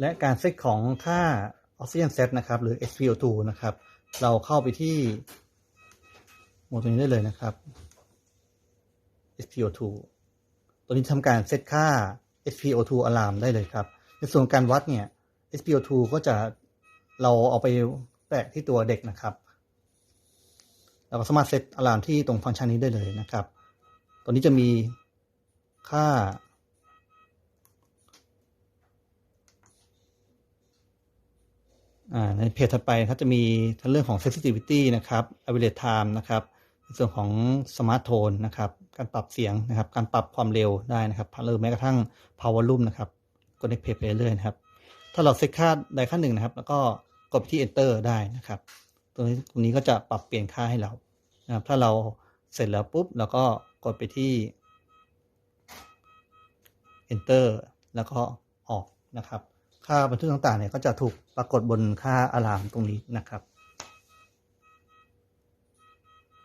และการเซตของค่า Oxygen Set นะครับ หรือ SpO2 นะครับ เราเข้าไปที่โหมดตัวนี้ได้เลยนะครับ SpO2 ตัวนี้ทำการเซตค่า SpO2 alarm ได้เลยครับ ในส่วนการวัดเนี่ย SpO2 ก็จะเราเอาไปแปะที่ตัวเด็กนะครับ เราก็สามารถเซตอะลามที่ตรงฟังก์ชันนี้ได้เลยนะครับ ตัวนี้จะมีค่า อ่า ในเพจถัดไปครับจะมีทั้งเรื่องของ sensitivity นะครับ average time นะครับในส่วนของ smart tone นะครับ การปรับเสียงนะครับ การปรับความเร็วได้นะครับหรือแม้กระทั่ง power volume นะครับ กดในเพจไปเรื่อยๆนะครับ ถ้าเราเซตค่าใดค่าหนึ่งนะครับ แล้วก็กดไปที่ enter ได้นะครับ ตรงนี้ตรงนี้ก็จะปรับเปลี่ยนค่าให้เรานะครับ ถ้าเราเสร็จแล้วปุ๊บเราก็กดไปที่ enter แล้วก็ออกนะครับ ค่าบันทึกต่างๆเนี่ยก็จะถูกปรากฏบนค่าอะลามตรงนี้นะครับ